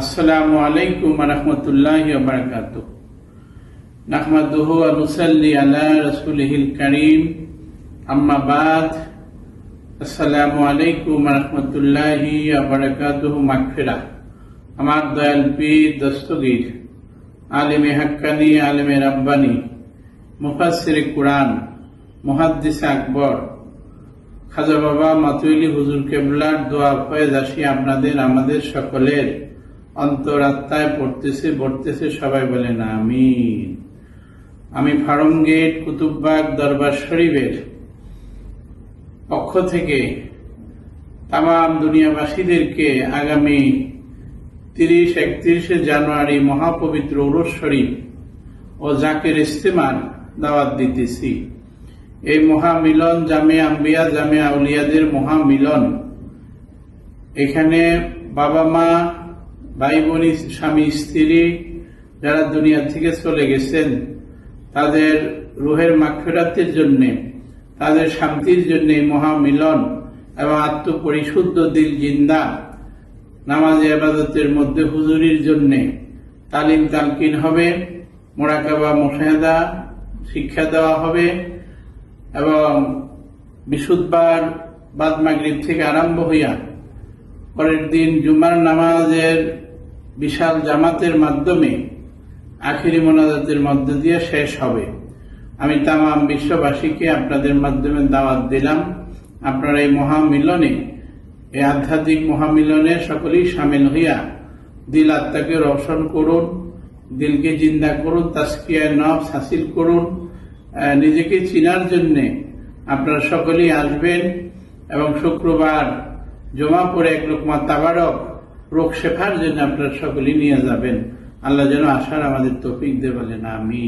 আসসালামু আলাইকুম রহমতুল্লাহ বারকাত নাহমাদুহ নুসাল্লি আলা রসুলহিল করিম। আম্মা বাদ। আসসালামু আলাইকুম রহমতুল্লাহ বারকাত মাগফিরা। আমার দস্তগীর হাক্কানি মুফাসসির কুরআন, মুহাদ্দিস আকবর, খাজা বাবা মাতুইলি হুজুর কেবলার দোয়া ফয়েজ আসি আপনাদের, আমাদের সকলের। অন্তরাত্মায় পড়তেছে পড়তেছে সবাই বলেন আমিন। আমি ফার্ম গেট কুতুববাগ দরবার শরীফের পক্ষ থেকে তাম দুনিয়াবাসীদেরকে আগামী তিরিশ, একত্রিশে জানুয়ারি মহাপবিত্র উরস শরীফ ও জাকের ইস্তেমার দাওয়াত দিতেছি। এই মহামিলন জামে আম্বিয়া, জামে আউলিয়াদের মহামিলন। এখানে বাবা মা ভাই বোন স্বামী, স্ত্রী যারা দুনিয়া থেকে চলে গেছেন, তাদের রুহের মাক্ষরাতের জন্যে, তাদের শান্তির জন্যে মহামিলন এবং আত্মপরিশুদ্ধ দিল জিন্দা, নামাজ আবাদতের মধ্যে হুজুরির জন্যে তালিম তালকিন হবে, মোরাকাবা মোশাহেদা শিক্ষা দেওয়া হবে এবং বিশুদ্ধবার বাদ মাগরিব থেকে আরম্ভ হইয়া পরের দিন জুমার নামাজের বিশাল জামাতের মাধ্যমে আখিরি মোনাজাতের মধ্য দিয়ে শেষ হবে। আমি তামাম বিশ্ববাসীকে আপনাদের মাধ্যমে দাওয়াত দিলাম। আপনারা এই মহামিলনে, এই আধ্যাত্মিক মহামিলনে সকলেই সামিল হইয়া দিল আত্মাকে রোশন করুন, দিলকে জিন্দা করুন তাস্কিয়ায় নফস হাসিল করুন। নিজেকে চিনার জন্যে আপনারা সকলেই আসবেন এবং শুক্রবার জমা পড়ে এক লোকমা তাবারক শেখার জন্য আপনারা সকলেই নিয়ে যাবেন। আল্লাহ যেন আসার আমাদের তফিক দে আমি